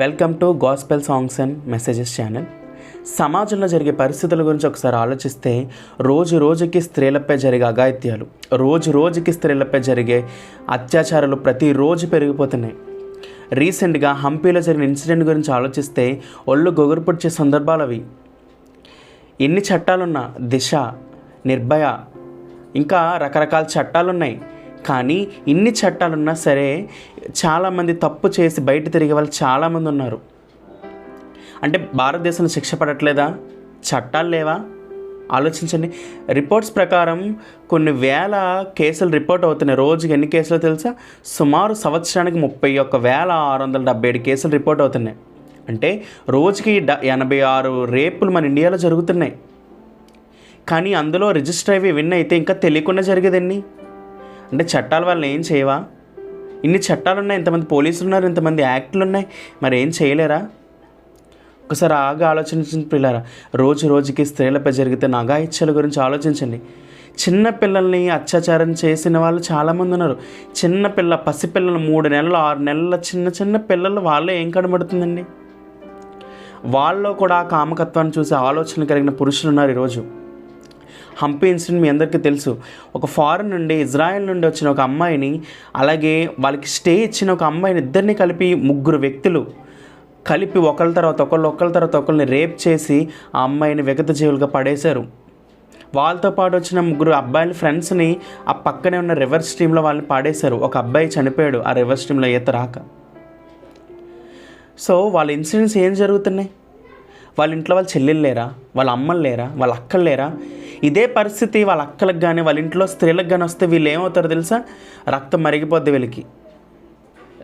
Welcome to gospel songs and messages channel సమాజంలో జరిగే పరిస్థితుల గురించి ఒకసారి ఆలోచిస్తే రోజు రోజుకి స్త్రీలపై జరిగే అఘాయిత్యాలు రోజు రోజుకి స్త్రీలపై జరిగే అత్యాచారాలు ప్రతిరోజు పెరిగిపోతున్నాయి. రీసెంట్గా హంపీలో జరిగిన ఇన్సిడెంట్ గురించి ఆలోచిస్తే ఒళ్ళు గొగురుపుడ్చే సందర్భాలు అవి. ఎన్ని చట్టాలున్నా దిశ నిర్భయ ఇంకా రకరకాల చట్టాలు ఉన్నాయి కానీ ఇన్ని చట్టాలున్నా సరే చాలామంది తప్పు చేసి బయట తిరిగే వాళ్ళు చాలామంది ఉన్నారు. అంటే భారతదేశంలో శిక్ష పడట్లేదా? చట్టాలు లేవా? ఆలోచించండి. రిపోర్ట్స్ ప్రకారం కొన్ని వేల కేసులు రిపోర్ట్ అవుతున్నాయి. రోజుకి ఎన్ని కేసులు తెలుసా? సుమారు సంవత్సరానికి ముప్పై ఒక్క వేల ఆరు వందల డెబ్బై ఏడు కేసులు రిపోర్ట్ అవుతున్నాయి. అంటే రోజుకి డ ఎనభై ఆరు రేపులు మన ఇండియాలో జరుగుతున్నాయి. కానీ అందులో రిజిస్టర్ అయ్యి విన్ అయితే ఇంకా తెలియకుండా జరిగేదండి అంటే చట్టాల వల్ల ఏం చేయవా? ఇన్ని చట్టాలు ఉన్నాయి ఇంతమంది పోలీసులు ఉన్నారు ఇంతమంది యాక్ట్లు ఉన్నాయి మరి ఏం చేయలేరా? ఒకసారి ఆగా ఆలోచించండి పిల్లరా రోజు రోజుకి స్త్రీలపై జరిగితే అఘాయిత్యాల గురించి ఆలోచించండి. చిన్న పిల్లల్ని అత్యాచారం చేసిన వాళ్ళు చాలామంది ఉన్నారు. చిన్న పిల్ల పసిపిల్లలు మూడు నెలలు ఆరు నెలల చిన్న చిన్న పిల్లలు వాళ్ళే ఏం కనబడుతుందండి? వాళ్ళలో కూడా ఆ కామకత్వాన్ని చూసే ఆలోచన కలిగిన పురుషులు ఉన్నారు ఈరోజు. హంపి ఇన్సిడెంట్ మీ అందరికీ తెలుసు. ఒక ఫారెన్ నుండి ఇజ్రాయెల్ నుండి వచ్చిన ఒక అమ్మాయిని అలాగే వాళ్ళకి స్టే ఇచ్చిన ఒక అమ్మాయిని ఇద్దరిని కలిపి ముగ్గురు వ్యక్తులు కలిపి ఒకళ్ళ తర్వాత ఒకళ్ళు ఒకళ్ళ తర్వాత ఒకళ్ళని రేప్ చేసి ఆ అమ్మాయిని విగత జీవులుగా పడేశారు. వాళ్ళతో పాటు వచ్చిన ముగ్గురు అబ్బాయిల ఫ్రెండ్స్ని ఆ పక్కనే ఉన్న రివర్స్ స్ట్రీమ్లో వాళ్ళని పాడేశారు. ఒక అబ్బాయి చనిపోయాడు ఆ రివర్స్ స్ట్రీమ్లో ఈత రాక. సో వాళ్ళ ఇన్సిడెంట్స్ ఏం జరుగుతున్నాయి? వాళ్ళ ఇంట్లో వాళ్ళ చెల్లెలు లేరా? వాళ్ళ అమ్మలు లేరా? వాళ్ళ అక్కలు లేరా? ఇదే పరిస్థితి వాళ్ళ అక్కలకు కానీ వాళ్ళ ఇంట్లో స్త్రీలకు కానీ వస్తే వీళ్ళు ఏమవుతారు తెలుసా? రక్తం మరిగిపోద్ది వీళ్ళకి.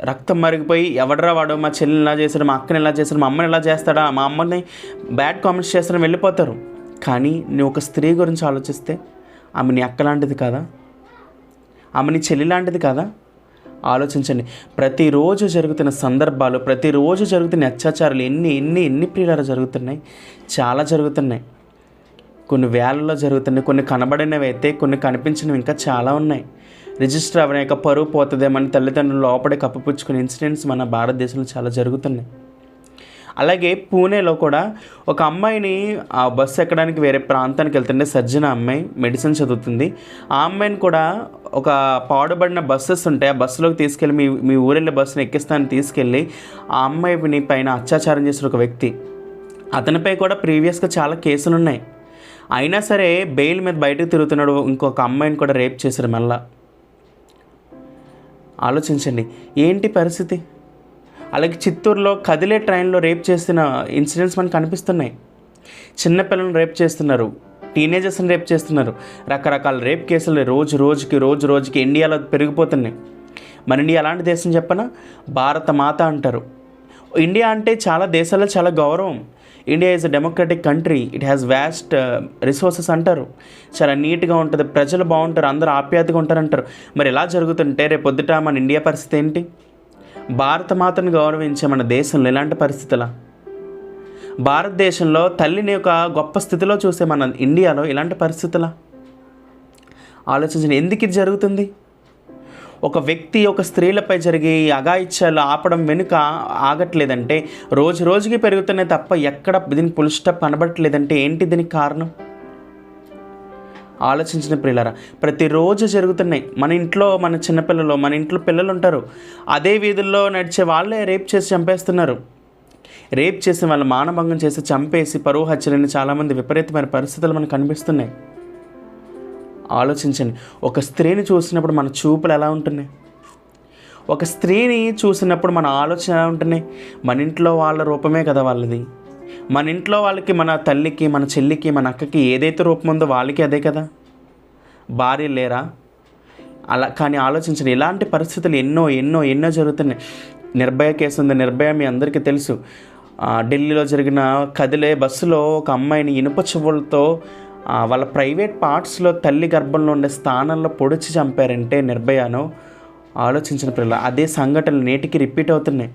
రక్తం మరిగిపోయి ఎవడరా వాడు? మా చెల్లిని ఇలా చేశాడు? మా అక్కని ఇలా చేశాడు? మా అమ్మని ఇలా చేస్తాడా? మా అమ్మని బ్యాడ్ కామెంట్స్ చేస్తాడని వెళ్ళిపోతారు. కానీ నువ్వు ఒక స్త్రీ గురించి ఆలోచిస్తే ఆమె నీ అక్క లాంటిది కాదా? ఆమె నీ చెల్లి లాంటిది కాదా? ఆలోచించండి. ప్రతిరోజు జరుగుతున్న సందర్భాలు ప్రతిరోజు జరుగుతున్న అత్యాచారాలు ఎన్ని ఎన్ని ఎన్ని ప్రియులాలు జరుగుతున్నాయి? చాలా జరుగుతున్నాయి. కొన్ని వేలలో జరుగుతున్నాయి కొన్ని కనబడినవి అయితే కొన్ని కనిపించినవి ఇంకా చాలా ఉన్నాయి. రిజిస్టర్ అవ్వలేక పరువు పోతుందేమని తల్లిదండ్రులు లోపడే కప్పిపుచ్చుకునే ఇన్సిడెంట్స్ మన భారతదేశంలో చాలా జరుగుతున్నాయి. అలాగే పూణేలో కూడా ఒక అమ్మాయిని ఆ బస్సు ఎక్కడానికి వేరే ప్రాంతానికి వెళ్తుంటే సజ్జన అమ్మాయి మెడిసిన్ చదువుతుంది. ఆ అమ్మాయిని కూడా ఒక పాడుబడిన బస్సెస్ ఉంటాయి. ఆ బస్సులోకి తీసుకెళ్ళి మీ మీ ఊరెళ్ళే బస్సుని ఎక్కిస్తానని తీసుకెళ్ళి ఆ అమ్మాయిని పైన అత్యాచారం చేసిన ఒక వ్యక్తి. అతనిపై కూడా ప్రీవియస్గా చాలా కేసులు ఉన్నాయి అయినా సరే బెయిల్ మీద బయటకు తిరుగుతున్నాడు ఇంకొక అమ్మాయిని కూడా రేప్ చేశారు మళ్ళా. ఆలోచించండి ఏంటి పరిస్థితి? అలాగే చిత్తూరులో కదిలే ట్రైన్లో రేప్ చేసిన ఇన్సిడెంట్స్ మనకు కనిపిస్తున్నాయి. చిన్నపిల్లలను రేప్ చేస్తున్నారు టీనేజర్స్ని రేప్ చేస్తున్నారు. రకరకాల రేప్ కేసులు రోజు రోజుకి రోజు రోజుకి ఇండియాలో పెరిగిపోతున్నాయి. మన ఇండియా అలాంటి దేశం చెప్పనా? భారత మాత అంటారు. ఇండియా అంటే చాలా దేశాల్లో చాలా గౌరవం. India is a democratic country it has vast resources అంటారు. చాలా నీట్గా ఉంటుంది. ప్రజలు బాగుంటారు. అందరూ ఆప్యాయతగా ఉంటారు అంటారు మరి ఎలా జరుగుతుంటే రేపు పొద్దుట మన ఇండియా పరిస్థితి ఏంటి? భారత మాతను గౌరవించే మన దేశంలో ఎలాంటి పరిస్థితులా? భారతదేశంలో తల్లిని ఒక గొప్ప స్థితిలో చూసే మన ఇండియాలో ఇలాంటి పరిస్థితులా? ఆలోచించిన ఎందుకు ఇది జరుగుతుంది? ఒక వ్యక్తి ఒక స్త్రీలపై జరిగే ఈ అఘాయిత్యాలు ఆపడం వెనుక ఆగట్లేదంటే రోజు రోజుకి పెరుగుతున్నాయి తప్ప ఎక్కడ దీనికి పుల్ స్టాప్ కనబడట్లేదంటే ఏంటి దీనికి కారణం? ఆలోచించిన పిల్లరా ప్రతిరోజు జరుగుతున్నాయి. మన ఇంట్లో మన చిన్నపిల్లలు మన ఇంట్లో పిల్లలు ఉంటారు. అదే వీధుల్లో నడిచే వాళ్ళే రేప్ చేసి చంపేస్తున్నారు. రేప్ చేసి వాళ్ళ మానభంగం చేసి చంపేసి పరువు హత్యలని చాలామంది విపరీతమైన పరిస్థితులు మనకు కనిపిస్తున్నాయి. ఆలోచించండి. ఒక స్త్రీని చూసినప్పుడు మన చూపులు ఎలా ఉంటున్నాయి? ఒక స్త్రీని చూసినప్పుడు మన ఆలోచన ఎలా ఉంటున్నాయి? మన ఇంట్లో వాళ్ళ రూపమే కదా వాళ్ళది. మన ఇంట్లో వాళ్ళకి మన తల్లికి మన చెల్లికి మన అక్కకి ఏదైతే రూపం ఉందో వాళ్ళకి అదే కదా. భార్య లేరా? అలా కానీ ఆలోచించండి. ఇలాంటి పరిస్థితులు ఎన్నో ఎన్నో ఎన్నో జరుగుతున్నాయి. నిర్భయ కేసు ఉంది. నిర్భయ మీ అందరికీ తెలుసు. ఆ, ఢిల్లీలో జరిగిన కదిలే బస్సులో ఒక అమ్మాయిని ఇనుప చెవులతో వాళ్ళ ప్రైవేట్ పార్ట్స్లో తల్లి గర్భంలో ఉండే స్థానంలో పొడిచి చంపారంటే నిర్భయను ఆలోచించిన పిల్లలు. అదే సంఘటనలు నేటికి రిపీట్ అవుతున్నాయి.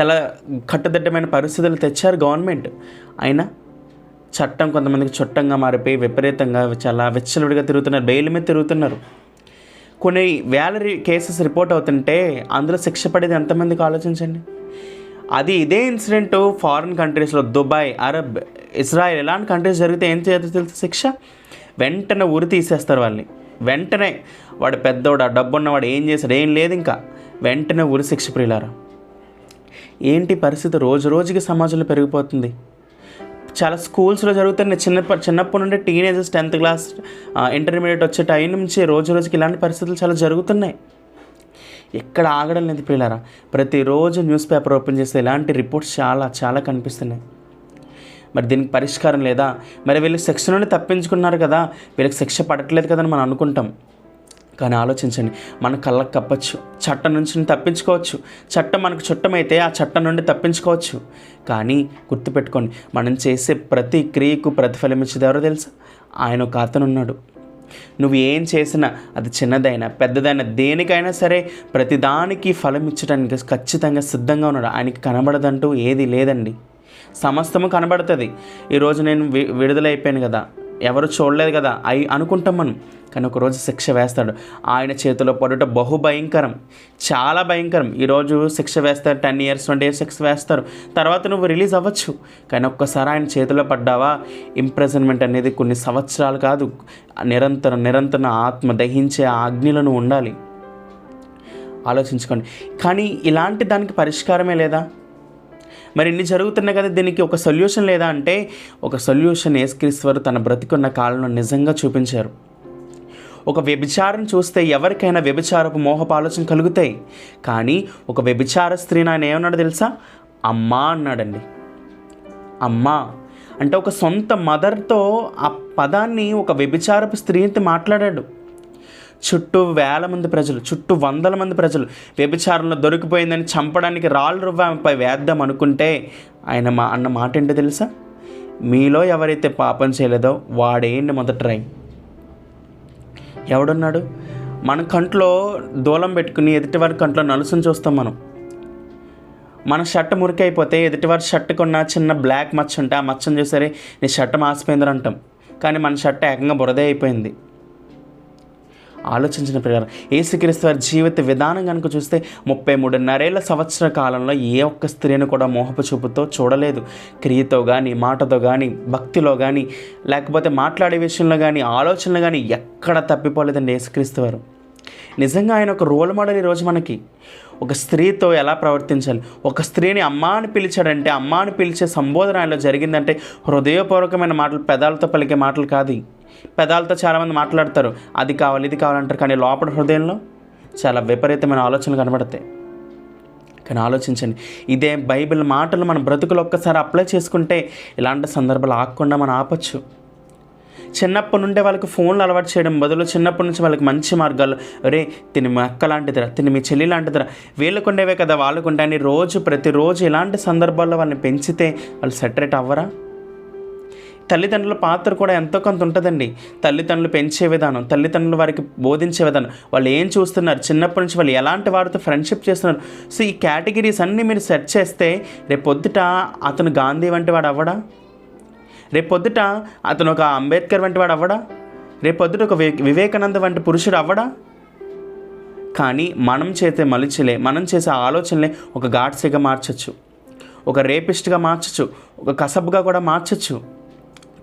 చాలా కట్టుదిట్టమైన పరిస్థితులు తెచ్చారు గవర్నమెంట్. అయినా చట్టం కొంతమందికి చుట్టంగా మారిపోయి విపరీతంగా చాలా విచ్చలుడిగా తిరుగుతున్నారు. బెయిల్ మీద తిరుగుతున్నారు. కొన్ని వేల కేసెస్ రిపోర్ట్ అవుతుంటే అందులో శిక్ష పడేది ఎంతమందికి ఆలోచించండి? అది ఇదే ఇన్సిడెంట్ ఫారిన్ కంట్రీస్లో దుబాయ్ అరబ్ ఇజ్రాయెల్ ఇలాంటి కంట్రీస్ జరిగితే ఏం చేయాలి తెలుసు శిక్ష? వెంటనే ఉరి తీసేస్తారు వాళ్ళని. వెంటనే వాడు పెద్దవాడు ఆ డబ్బు ఉన్నవాడు ఏం చేశాడు? ఏం లేదు ఇంకా. వెంటనే ఉరి శిక్ష ప్రియులారా ఏంటి పరిస్థితి? రోజు రోజుకి సమాజంలో పెరిగిపోతుంది. చాలా స్కూల్స్లో జరుగుతున్నాయి చిన్న చిన్నప్పటి నుండి టీనేజర్స్ టెన్త్ క్లాస్ ఇంటర్మీడియట్ వచ్చే టైం నుంచి రోజు రోజుకి ఇలాంటి పరిస్థితులు చాలా జరుగుతున్నాయి. ఎక్కడ ఆగడం లేదు పిల్లరా ప్రతిరోజు న్యూస్ పేపర్ ఓపెన్ చేస్తే ఇలాంటి రిపోర్ట్స్ చాలా చాలా కనిపిస్తున్నాయి. మరి దీనికి పరిష్కారం లేదా? మరి వీళ్ళు శిక్ష నుండి తప్పించుకున్నారు కదా వీళ్ళకి శిక్ష పడట్లేదు కదా అని మనం అనుకుంటాం. కానీ ఆలోచించండి మన కళ్ళకు కప్పచ్చు. చట్టం నుంచి తప్పించుకోవచ్చు. చట్టం మనకు చుట్టమైతే ఆ చట్టం నుండి తప్పించుకోవచ్చు. కానీ గుర్తుపెట్టుకోండి మనం చేసే ప్రతి క్రియకు ప్రతిఫలం ఇచ్చేది ఎవరో తెలుసా? ఆయన ఒక అతను ఉన్నాడు నువ్వు ఏం చేసినా అది చిన్నదైనా పెద్దదైనా దేనికైనా సరే ప్రతిదానికి ఫలం ఇచ్చడానికి ఖచ్చితంగా సిద్ధంగా ఉన్నాడు. ఆయనకి కనబడదంటూ ఏది లేదండి. సమస్తము కనబడుతుంది. ఈరోజు నేను వి విడుదలైపోయాను కదా. ఎవరు చూడలేదు కదా అయి అనుకుంటాం మనం. కానీ ఒకరోజు శిక్ష వేస్తాడు. ఆయన చేతిలో పడుట బహు భయంకరం. చాలా భయంకరం. ఈరోజు శిక్ష వేస్తారు టెన్ ఇయర్స్ ట్వంటీ ఇయర్స్ శిక్ష వేస్తారు. తర్వాత నువ్వు రిలీజ్ అవ్వచ్చు. కానీ ఒక్కసారి ఆయన చేతిలో పడ్డావా? ఇంప్రెజన్మెంట్ అనేది కొన్ని సంవత్సరాలు కాదు. నిరంతరం నిరంతరం ఆత్మ దహించే ఆ ఉండాలి. ఆలోచించుకోండి. కానీ ఇలాంటి దానికి పరిష్కారమే లేదా? మరి ఇన్ని జరుగుతున్నాయి కదా దీనికి ఒక సొల్యూషన్ లేదా అంటే ఒక సొల్యూషన్ ఏసుక్రీశ్వర్ తన బ్రతికున్న కాలంలో నిజంగా చూపించారు. ఒక వ్యభిచారం చూస్తే ఎవరికైనా వ్యభిచారపు మోహపు ఆలోచన కలుగుతాయి. కానీ ఒక వ్యభిచార స్త్రీని ఆయన ఏమన్నాడు తెలుసా? అమ్మా అన్నాడండి. అమ్మా. అంటే ఒక సొంత మదర్తో ఆ పదాన్ని ఒక వ్యభిచారపు స్త్రీతో మాట్లాడాడు. చుట్టూ వేల మంది ప్రజలు చుట్టూ వందల మంది ప్రజలు వ్యభిచారంలో దొరికిపోయిందని చంపడానికి రాళ్ళు రువ్వాపై వేద్దాం అనుకుంటే ఆయన మా అన్న మాట ఏంటో తెలుసా? మీలో ఎవరైతే పాపం చేయలేదో వాడేంటి మొదట ట్రై ఎవడున్నాడు? మన కంట్లో దూలం పెట్టుకుని ఎదుటివారి కంట్లో నలుసుని చూస్తాం మనం. మన షర్ట్ మురికైపోతే ఎదుటివారి షర్ట్ కొన్న చిన్న బ్లాక్ మచ్చ ఉంటే ఆ మచ్చను చూసరి నీ షర్ట్ మాసిపోయిందని అంటాం. కానీ మన షర్ట్ ఏకంగా బురదే అయిపోయింది. ఆలోచించిన ప్రకారం ఏసుక్రీస్తు వారి జీవిత విధానం కనుక చూస్తే ముప్పై మూడున్నరేళ్ళ సంవత్సర కాలంలో ఏ ఒక్క స్త్రీని కూడా మోహపు చూపుతో చూడలేదు. క్రియతో కానీ మాటతో కానీ భక్తిలో కానీ లేకపోతే మాట్లాడే విషయంలో కానీ ఆలోచనలు కానీ ఎక్కడ తప్పిపోలేదండి యేసుక్రీస్తు వారు. నిజంగా ఆయన ఒక రోల్ మోడల్ ఈరోజు మనకి. ఒక స్త్రీతో ఎలా ప్రవర్తించాలి? ఒక స్త్రీని అమ్మ అని పిలిచాడంటే అమ్మ అని పిలిచే సంబోధన ఆయనలో జరిగిందంటే హృదయపూర్వకమైన మాటలు పెదాలతో పలికే మాటలు కాదు పెదాలతో చాలామంది మాట్లాడతారు. అది కావాలి ఇది కావాలంటారు కానీ లోపల హృదయంలో చాలా విపరీతమైన ఆలోచనలు కనబడతాయి. కానీ ఆలోచించండి. ఇదే బైబిల్ మాటలు మన బ్రతుకులు ఒక్కసారి అప్లై చేసుకుంటే ఇలాంటి సందర్భాలు ఆగకుండా మనం ఆపచ్చు. చిన్నప్పటి నుండే వాళ్ళకి ఫోన్లు అలవాటు చేయడం బదులు చిన్నప్పటి నుంచి వాళ్ళకి మంచి మార్గాలు అరే తిని మీ అక్క లాంటిదిరా తిని మీ చెల్లి లాంటిదిరా. వీళ్ళకు ఉండేవే కదా వాళ్ళకు ఉంటాయని రోజు ప్రతిరోజు ఇలాంటి సందర్భాల్లో వాళ్ళని పెంచితే వాళ్ళు సెటరేట్ అవ్వరా? తల్లిదండ్రుల పాత్ర కూడా ఎంతో కొంత ఉంటుందండి. తల్లిదండ్రులు పెంచే విధానం తల్లిదండ్రులు వారికి బోధించే విధానం. వాళ్ళు ఏం చూస్తున్నారు? చిన్నప్పటి నుంచి వాళ్ళు ఎలాంటి వారితో ఫ్రెండ్షిప్ చేస్తున్నారు? సో ఈ కేటగిరీస్ అన్నీ మీరు సెర్చ్ చేస్తే రేపొద్దుట అతను గాంధీ వంటి వాడు అవ్వడా? రేపొద్దుట అతను ఒక అంబేద్కర్ వంటి వాడు అవ్వడా? రేపొద్దుట ఒక వివేకానంద వంటి పురుషుడు అవ్వడా? కానీ మనం చేసే మలుచులే మనం చేసే ఆలోచనలే ఒక గాడ్సేగా మార్చచ్చు. ఒక రేపిస్ట్గా మార్చచ్చు. ఒక కసబ్గా కూడా మార్చచ్చు.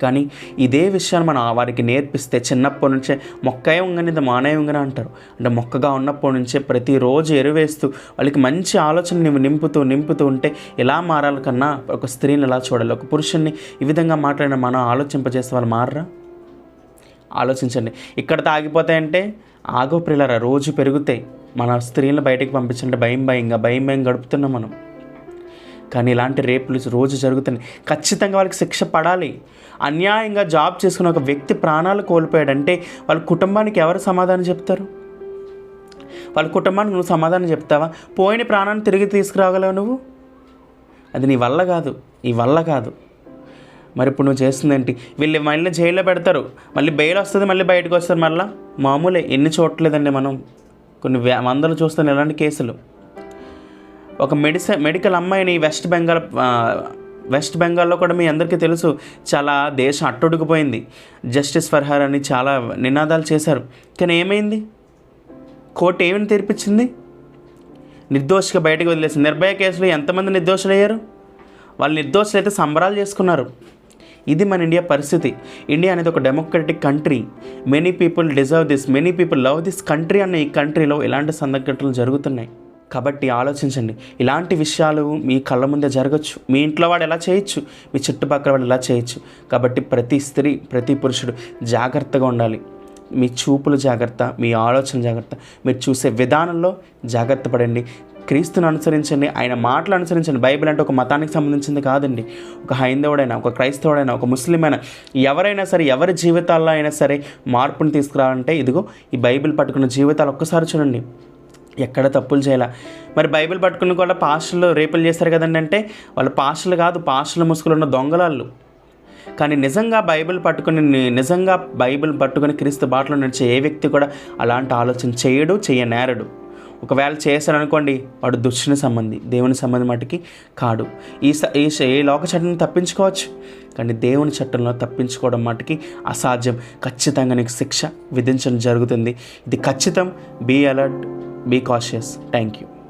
కానీ ఇదే విషయాన్ని మనం వారికి నేర్పిస్తే చిన్నప్పటి నుంచే మొక్కే ఉంగనిది మానే ఉంగని అంటారు. అంటే మొక్కగా ఉన్నప్పటి నుంచే ప్రతిరోజు ఎరువేస్తూ వాళ్ళకి మంచి ఆలోచన నింపుతూ నింపుతూ ఉంటే ఎలా మారాలి కన్నా ఒక స్త్రీని ఎలా చూడాలి? ఒక పురుషుణ్ణి ఈ విధంగా మాట్లాడిన మనం ఆలోచింపజేస్తే వాళ్ళు మారరా? ఆలోచించండి. ఇక్కడ తాగిపోతాయంటే ఆగో ప్రియులరా రోజు పెరుగుతాయి. మన స్త్రీలను బయటికి పంపించండి. భయం భయంగా భయం భయం గడుపుతున్నాం మనం. కానీ ఇలాంటి రేపులు రోజు జరుగుతున్నాయి. ఖచ్చితంగా వాళ్ళకి శిక్ష పడాలి. అన్యాయంగా జాబ్ చేసుకున్న ఒక వ్యక్తి ప్రాణాలు కోల్పోయాడంటే వాళ్ళ కుటుంబానికి ఎవరు సమాధానం చెప్తారు? వాళ్ళ కుటుంబానికి నువ్వు సమాధానం చెప్తావా? పోయిన ప్రాణాన్ని తిరిగి తీసుకురాగలవు నువ్వు? అది నీ వల్ల కాదు. నీ వల్ల కాదు. మరి ఇప్పుడు నువ్వు చేస్తుందేంటి వీళ్ళు మళ్ళీ జైల్లో పెడతారు. మళ్ళీ బెయిల్ వస్తుంది మళ్ళీ బయటకు వస్తారు మళ్ళీ? మామూలే. ఎన్ని చూడట్లేదండి మనం. కొన్ని వందలు చూస్తాను ఇలాంటి కేసులు. ఒక మెడిసిన్ మెడికల్ అమ్మాయిని వెస్ట్ బెంగాల్ వెస్ట్ బెంగాల్లో కూడా మీ అందరికీ తెలుసు. చాలా దేశం అట్టుడుకుపోయింది జస్టిస్ ఫర్ హర్ అని చాలా నినాదాలు చేశారు. కానీ ఏమైంది? కోర్టు ఏమని తీర్పిచ్చింది? నిర్దోషిగా బయటకు వదిలేసింది నిర్భయ కేసులో ఎంతమంది నిర్దోషులు అయ్యారు వాళ్ళు నిర్దోషులు అయితే సంబరాలు చేసుకున్నారు. ఇది మన ఇండియా పరిస్థితి. ఇండియా అనేది ఒక democratic country. Many people deserve this many people love this country అన్న ఈ కంట్రీలో ఇలాంటి సంఘటనలు జరుగుతున్నాయి. కాబట్టి ఆలోచించండి. ఇలాంటి విషయాలు మీ కళ్ళ ముందే జరగచ్చు. మీ ఇంట్లో వాడు ఎలా చేయొచ్చు? మీ చుట్టుపక్కల వాడు ఎలా చేయొచ్చు? కాబట్టి ప్రతి స్త్రీ ప్రతి పురుషుడు జాగ్రత్తగా ఉండాలి. మీ చూపులు జాగ్రత్త మీ ఆలోచన జాగ్రత్త. మీరు చూసే విధానంలో జాగ్రత్త పడండి. క్రీస్తుని అనుసరించండి. ఆయన మాటలు అనుసరించండి. బైబిల్ అంటే ఒక మతానికి సంబంధించింది కాదండి. ఒక హైందవుడైనా ఒక క్రైస్తవుడైనా ఒక ముస్లిం అయినా ఎవరైనా సరే ఎవరి జీవితాల్లో అయినా సరే మార్పుని తీసుకురావాలంటే ఇదిగో ఈ బైబిల్ పట్టుకున్న జీవితాలు ఒక్కసారి చూడండి. ఎక్కడ తప్పులు చేయాల? మరి బైబిల్ పట్టుకుని కూడా పాస్టర్లు రేపులు చేస్తారు కదండి అంటే వాళ్ళు పాస్టర్లు కాదు పాస్టర్ల ముసుగులు ఉన్న దొంగలాళ్ళు. కానీ నిజంగా బైబిల్ పట్టుకుని నిజంగా బైబిల్ పట్టుకుని క్రీస్తు బాటలో నడిచే ఏ వ్యక్తి కూడా అలాంటి ఆలోచన చేయడు చేయనేరడు ఒకవేళ చేశారనుకోండి వాడు దుష్టుని సంబంధి దేవుని సంబంధి మటుకి కాడు. ఈ స ఈ ఈ లోక చట్టం తప్పించుకోవచ్చు. కానీ దేవుని చట్టంలో తప్పించుకోవడం మటుకి అసాధ్యం. ఖచ్చితంగా నీకు శిక్ష విధించడం జరుగుతుంది. ఇది ఖచ్చితం. Be alert. Be cautious. Thank you.